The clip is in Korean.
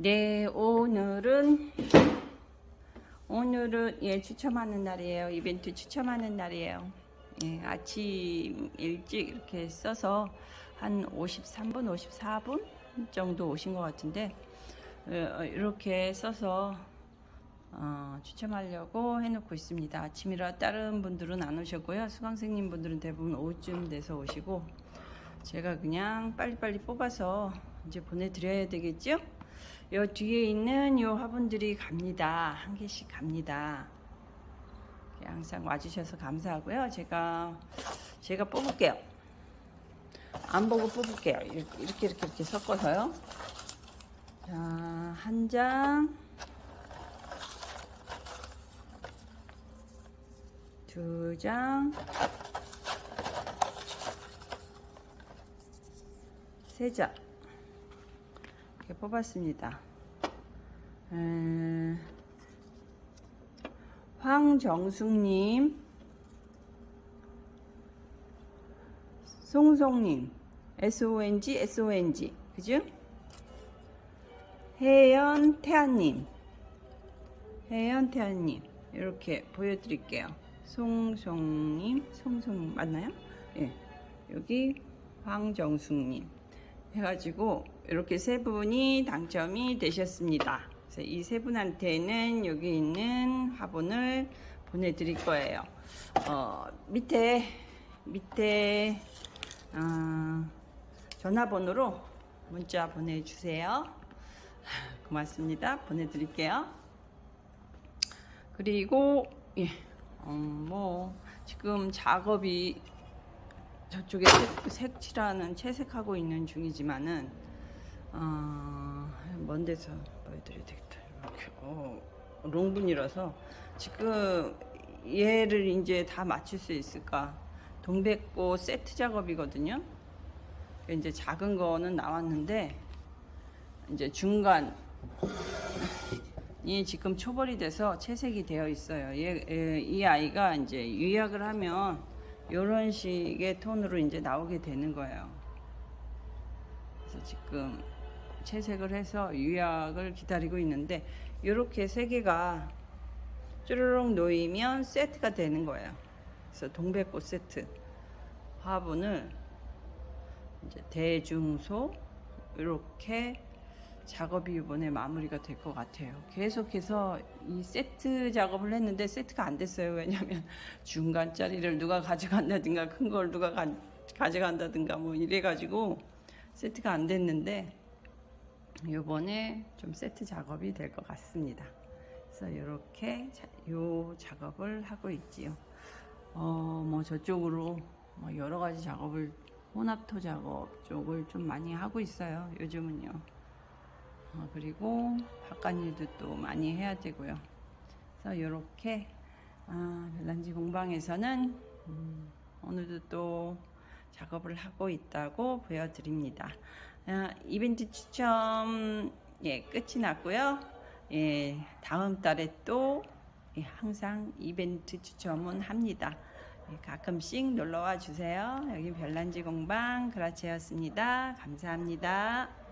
네, 오늘은 오늘은 예 추첨하는 날이에요. 이벤트 추첨하는 날이에요. 예, 아침 일찍 이렇게 써서 한 53분, 54분 정도 오신 것 같은데 어, 이렇게 써서 어, 추첨하려고 해놓고 있습니다. 아침이라 다른 분들은 안 오셨고요. 수강생님 분들은 대부분 오후쯤 돼서 오시고 제가 그냥 빨리빨리 뽑아서 이제 보내드려야 되겠죠? 요 뒤에 있는 요 화분들이 갑니다. 한 개씩 갑니다. 항상 와주셔서 감사하고요. 제가 제가 뽑을게요. 안 보고 뽑을게요. 이렇게 이렇게 이렇게, 이렇게 섞어서요. 자, 한 장, 두 장, 세 장. 이렇게 뽑았습니다. 음, 황정숙님, 송송님, SONG, SONG, 그죠? 혜연 태아님, 혜연 태아님, 이렇게 보여드릴게요. 송송님, 송송님, 맞나요? 예. 여기 황정숙님. 해가지고 이렇게 세 분이 당첨이 되셨습니다. 그래서 이 세 분한테는 여기 있는 화분을 보내드릴 거예요. 어, 밑에 밑에 어, 전화번호로 문자 보내주세요. 고맙습니다. 보내드릴게요. 그리고 예, 어, 뭐 지금 작업이 저쪽에 색, 색칠하는 채색하고 있는 중이지만은 어, 먼 데서 보여드려야 되겠다. 이렇게 어, 롱분이라서 지금 얘를 이제 다 맞출 수 있을까? 동백꽃 세트 작업이거든요. 이제 작은 거는 나왔는데 이제 중간 이 지금 초벌이 돼서 채색이 되어 있어요. 얘, 얘, 이 아이가 이제 유약을 하면 이런 식의 톤으로 이제 나오게 되는 거예요. 그래서 지금 채색을 해서 유약을 기다리고 있는데 이렇게 세 개가 쭈르륵 놓이면 세트가 되는 거예요. 그래서 동백꽃 세트 화분을 이제 대중소 이렇게 작업이 이번에 마무리가 될 것 같아요. 계속해서 이 세트 작업을 했는데 세트가 안 됐어요. 왜냐하면 중간짜리를 누가 가져간다든가 큰 걸 누가 가, 가져간다든가 뭐 이래가지고 세트가 안 됐는데 이번에 좀 세트 작업이 될 것 같습니다. 그래서 이렇게 요 작업을 하고 있지요. 어, 뭐 저쪽으로 뭐 여러 가지 작업을 혼합토 작업 쪽을 좀 많이 하고 있어요. 요즘은요. 어, 그리고 바깥일도 또 많이 해야 되고요. 그래서 이렇게 아, 별난지 공방에서는 음, 오늘도 또 작업을 하고 있다고 보여드립니다. 아, 이벤트 추첨 예, 끝이 났고요. 예, 다음 달에 또 예, 항상 이벤트 추첨은 합니다. 예, 가끔씩 놀러와 주세요. 여기 별난지 공방 그라치였습니다. 감사합니다.